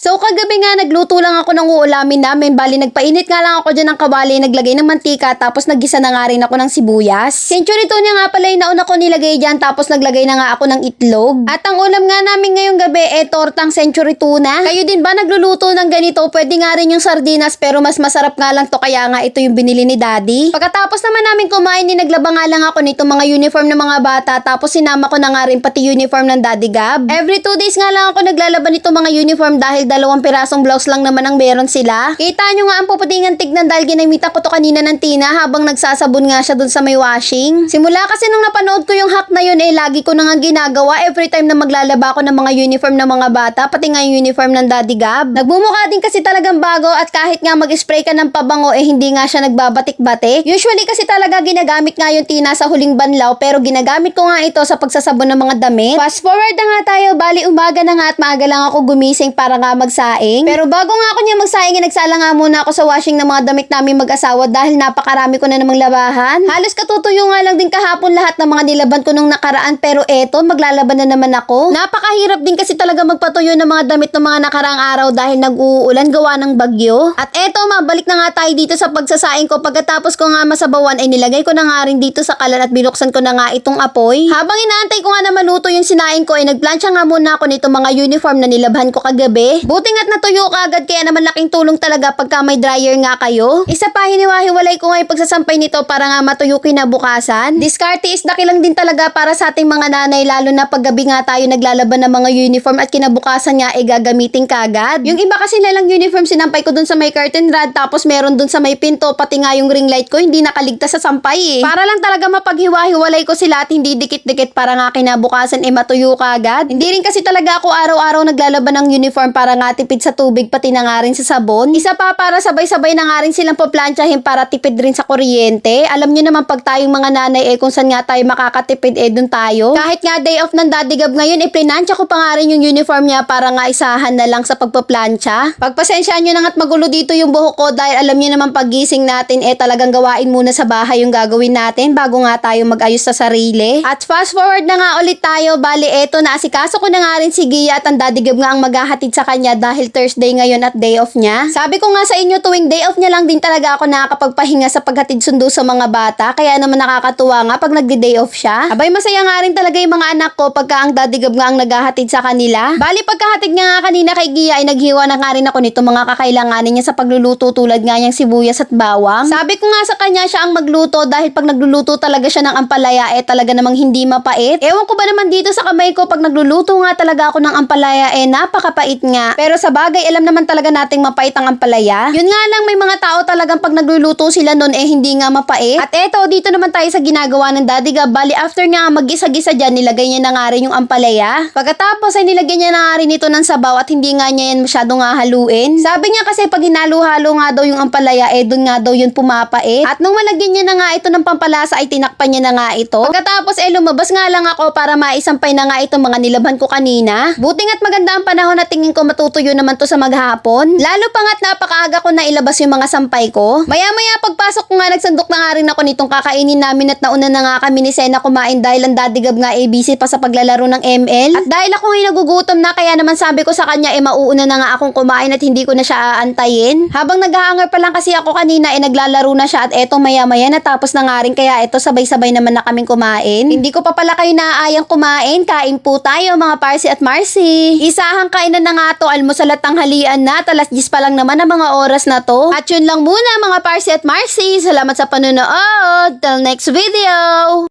So kagabi nga nagluto lang ako ng uulamin namin. Bali nagpainit nga lang ako dyan ng kawali, naglagay ng mantika, tapos naggisa na nga rin ako ng sibuyas. Century to niya nga pala yung nauna ko nilagay dyan, tapos naglagay na nga ako ng itlog. At ang ulam nga namin ngayong gabi eh tortang century tuna. Kayo din ba nagluluto ng ganito? Pwede nga rin yung sardinas pero mas masarap nga lang to kaya nga ito yung binili ni daddy. Pagkatapos naman namin kumain, ni naglaba nga lang ako nito mga uniform ng mga bata tapos sinama ko na nga rin pati uniform ng daddy Gab. Every two days nga lang ako naglalaban nito mga uniform dahil dalawang pirasong blouse lang naman ang meron sila. Kita nyo nga ang puputingan tignan dahil ginamita ko to kanina ng Tina habang nagsasabon nga siya dun sa may washing. Simula kasi nung napanood ko yung hack na yun eh lagi ko na nga ginagawa every time na maglalaba ako ng mga uniform ng mga bata pati nga yung uniform ng Daddy Gab. Nagmumukha din kasi talagang bago at kahit nga mag-spray ka ng pabango eh hindi nga siya nagbabatik-batik. Usually kasi talaga ginagamit nga yung Tina sa huling banlaw pero ginagamit ko nga ito sa pagsasabon ng mga damit. Fast forward na nga tayo, bali umaga na nga at maaga lang ako gumising para nga magsaing. Pero bago nga ako niya magsaing, nagsala nga muna ako sa washing ng mga damit namin mag-asawa dahil napakarami ko na namang labahan. Halos katutuyo nga lang din kahapon lahat ng mga nilaban ko nung nakaraan pero eto, maglalaban na naman ako. Napakahirap din kasi talaga magpatuyo ng mga damit ng mga nakaraang araw dahil nag-uulan gawa ng bagyo. At eto, mabalik na nga tayo dito sa pagsasaing ko. Pagkatapos ko nga masabawan ay nilagay ko na nga rin dito sa kalan at binuksan ko na nga itong apoy. Habang inaantay ko nga na maluto yung sinaing ko ay nagplansya nga muna ako nito mga uniform na nilabhan ko kagabi. Buti nga't natuyo ka agad kaya naman laking tulong talaga pagka may dryer nga kayo. Isa pa hiniwa-hiwalay ko nga yung pagsasampay nito para nga matuyo kinabukasan. Diskarte is dakilang din talaga para sa ating mga nanay lalo na paggabi nga tayo naglalaban ng mga uniform at kinabukasan nga ay gagamitin kagad. Yung iba kasi nalang uniform sinampay ko dun sa may curtain rod tapos meron dun sa may pinto pati nga yung ring light ko hindi nakaligtas sa sampay eh. Para lang talaga mapaghiwa-hiwalay ko sila at hindi dikit-dikit para nga kinabukasan ay matuyo kagad. Hindi rin kasi talaga ako araw-araw naglalaban ng uniform para nga tipid sa tubig pati na nga rin sa sabon. Isa pa para sabay-sabay na nga rin silang paplansyahin para tipid rin sa kuryente. Alam nyo naman pag tayong mga nanay eh kung saan nga tayo makakatipid eh dun tayo. Kahit nga day off ng Daddy Gab ngayon eh plinansya ko pa nga rin yung uniform niya para nga isahan na lang sa pagpaplansya. Pagpasensyaan nyo na nga't magulo dito yung buhok ko dahil alam nyo naman pagising natin eh talagang gawain muna sa bahay yung gagawin natin bago nga tayo mag-ayos sa sarili. At fast forward na nga ulit tayo. Bali eto na asikaso ko na nga rin si Gia at ang Daddy Gab nga ang maghahatid sa kanya dahil Thursday ngayon at day off niya. Sabi ko nga sa inyo tuwing day off niya lang din talaga ako nakakapagpahinga sa paghatid sundo sa mga bata kaya naman nakakatuwa nga pag nagde-day off siya. Abay masaya nga rin talaga yung mga anak ko pagka ang Daddy Gab nga ang naghahatid sa kanila. Bali pagkahatid nga nga kanina kay Gia ay naghiwa na nga rin ako nito mga kakailanganin niya sa pagluluto tulad nga niyang sibuyas at bawang. Sabi ko nga sa kanya siya ang magluto dahil pag nagluluto talaga siya ng ampalaya eh talaga namang hindi mapait. Ewan ko ba naman dito sa kamay ko pag nagluluto nga talaga ako ng ampalaya eh napakapait nga. Pero sa bagay alam naman talaga nating mapait ang ampalaya. Yun nga lang may mga tao talagang pag nagluluto sila nun eh hindi nga mapait. At eto dito naman tayo sa ginagawa ng Daddy Gab. Bali after nga mag-gisa-gisa dyan nilagay niya na nga rin yung ampalaya. Pagkatapos ay nilagyan niya na nga rin ito ng sabaw at hindi nga niya yan masyado nga haluin. Sabi niya kasi pag hinalo-halo nga daw yung ampalaya eh dun nga daw yun pumapait. At nung malagyan niya na nga ito ng pampalasa ay tinakpan niya na nga ito. Pagkatapos eh lumabas nga lang ako para maisampay na nga itong mga nilabhan ko kanina. Buti nga't maganda ang panahon na tingin ko matutuyo naman to sa maghapon. Lalo pa nga't napakaaga ko na ilabas yung mga sampay ko. Maya-maya pagpasok ko nga nagsandok na nga rin ako nitong kakainin namin at nauna na nga kami ni Sena kumain dahil ang Daddy Gab nga busy pa sa paglalaro ng ML. At dahil ako ngayon nagugutom na kaya naman sabi ko sa kanya eh mauuna na nga akong kumain at hindi ko na siya aantayin. Habang naghahangar pa lang kasi ako kanina eh naglalaro na siya at eto maya-maya natapos na nga rin kaya eto sabay-sabay naman na kaming kumain. Hindi ko pa pala kayo naaayang kumain. Kain po tayo mga Parsi at Marcy. Isahang kainan na nga to almusal at tanghalian na. Talas 10 pa lang naman ang mga oras na to. At yun lang muna mga Parsi at Marcy. Salamat sa panonood. Till next video.